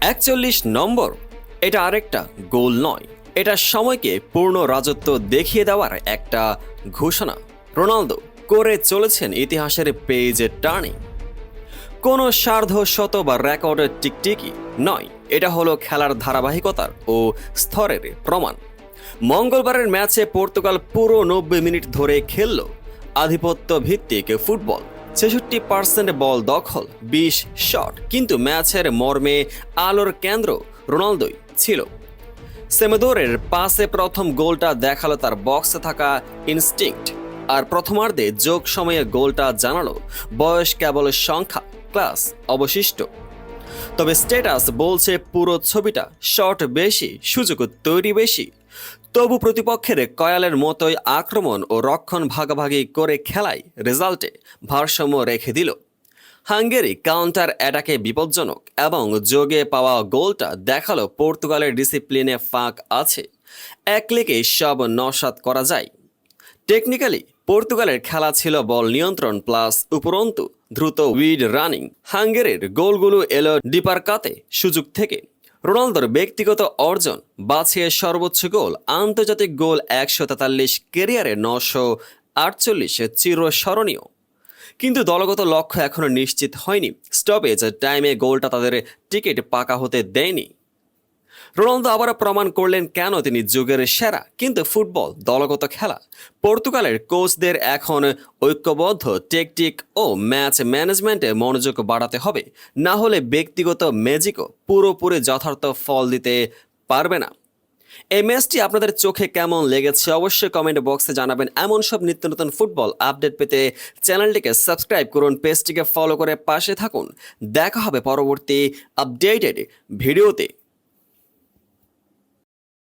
একচল্লিশ নম্বর। এটা আরেকটা গোল নয়। এটা সময়কে পূর্ণ রাজত্ব দেখিয়ে দেওয়ার একটা ঘোষণা। রোনালদো করে চলেছেন ইতিহাসের পেজে টার্নিং। কোনো সার্ধ শত বা রেকর্ডের টিকটিকি নয়। এটা হলো খেলার ধারাবাহিকতার ও স্তরের প্রমাণ। মঙ্গলবারের ম্যাচে পর্তুগাল পুরো নব্বই মিনিট ধরে খেলল। আধিপত্য ভিত্তিক ফুটবল। ছেষট্টি পার্সেন্ট বল দখল, বিশ শট কিন্তু ম্যাচের মর্মে আলোর কেন্দ্র রোনালদোই ছিল। সেমেদোরের পাশে প্রথম গোলটা দেখাল তার বক্সে থাকা ইনস্টিংক্ট। আর প্রথমার্ধে যোগ সময়ে গোলটা জানালো বয়স কেবল সংখ্যা, ক্লাস অবশিষ্ট। তবে স্ট্যাটাস বলছে পুরো ছবিটা শট বেশি, সুযোগ তৈরি বেশি। তবু প্রতিপক্ষের কয়ালের মতোই আক্রমণ ও রক্ষণ ভাগাভাগি করে খেলায় রেজাল্টে ভারসাম্য রেখে দিল। হাঙ্গেরি কাউন্টার অ্যাটাকে বিপজ্জনক এবং যোগে পাওয়া গোলটা দেখাল পর্তুগালের ডিসিপ্লিনে ফাঁক আছে। এক সব নসাত করা যায়। টেকনিক্যালি পর্তুগালের খেলা ছিল বল নিয়ন্ত্রণ প্লাস উপরন্তু দ্রুত উইড রানিং। হাঙ্গেরির গোলগুলো এলো ডিপারকাতে সুযোগ থেকে। রোনালদোর ব্যক্তিগত অর্জন বাছিয়ে সর্বোচ্চ গোল, আন্তর্জাতিক গোল একশো তেতাল্লিশ কেরিয়ারে নশো আটচল্লিশে, চিরস্মরণীয়। কিন্তু দলগত লক্ষ্য এখনও নিশ্চিত হয়নি। স্টপেজ টাইমে গোলটা তাদের টিকিট পাকা হতে দেয়নি। রোনালদো আবারও প্রমাণ করলেন কেন তিনি যুগের সেরা, কিন্তু ফুটবল দলগত খেলা। পর্তুগালের কোচদের এখন ঐক্যবদ্ধ টেকটিক ও ম্যাচ ম্যানেজমেন্টে মনোযোগ বাড়াতে হবে, না হলে ব্যক্তিগত ম্যাজিকও পুরোপুরি যথার্থ ফল দিতে পারবে না। এই ম্যাচটি আপনাদের চোখে কেমন লেগেছে অবশ্যই কমেন্ট বক্সে জানাবেন। এমন সব নিত্য নতুন ফুটবল আপডেট পেতে চ্যানেলটিকে সাবস্ক্রাইব করুন, পেজটিকে ফলো করে পাশে থাকুন। দেখা হবে পরবর্তী আপডেটেড ভিডিওতে।